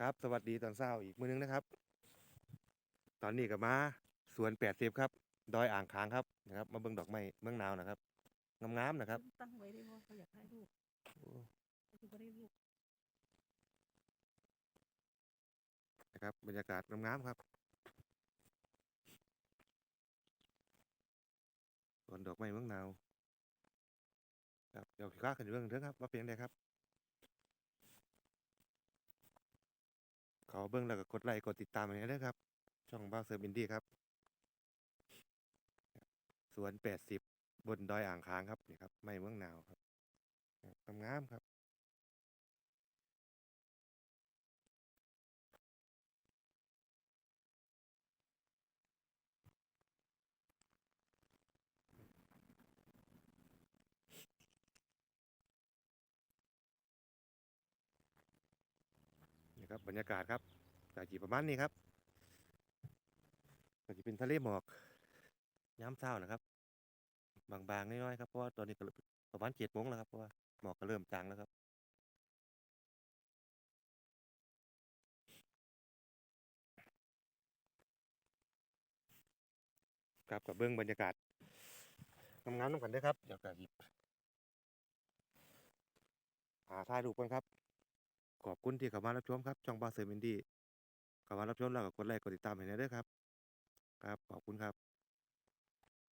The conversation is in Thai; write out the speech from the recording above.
ครับ สวัสดีตอนเช้าอีกมื้อนึงนะครับ ตอนนี้ก็มาสวนแปดสิบครับ ดอยอ่างค้างครับนะครับ มาเบิ่งดอกไม้เมืองหนาวนะครับงามๆนะครับ ตั้งไว้ได้ว่าเขาอยากได้รูปเขาจะได้รูปนะครับ บรรยากาศงามๆครับสวนดอกไม้เมืองหนาวครับเดี๋ยวข้าขึ้นเรื่องเถอะครับว่าเป็นยังไงครับ ขอเบิ่งแล้วก็กดไลค์กดติดตามอันนี้นะครับ ช่องบ้าเซอร์บินดี้ครับ สวนแปดสิบบนดอยอ่างค้างครับนี่ครับ ไม้เมืองหนาวครับทำงามครับ นี่ครับบรรยากาศครับกาจีประมาณนี้ครับก็จะเป็นทะเลหมอกย้ำเช้านะครับ บางๆน้อยๆครับเพราะว่าตอนนี้ก็ประมาณเจ็ดโมงแล้วครับเพราะว่าหมอกก็เริ่มจางแล้วครับครับกับเบื้องบรรยากาศทำงานต้องกันด้วยครับเดี๋ยวกาจีหาถ่ายรูปกันครับ ขอบคุณที่เข้ามารับชมครับช่องบาเซอร์มินดี้เข้ามารับชมแล้วก็กดไลค์กดติดตามให้หน่อยด้อครับ ครับขอบคุณครับ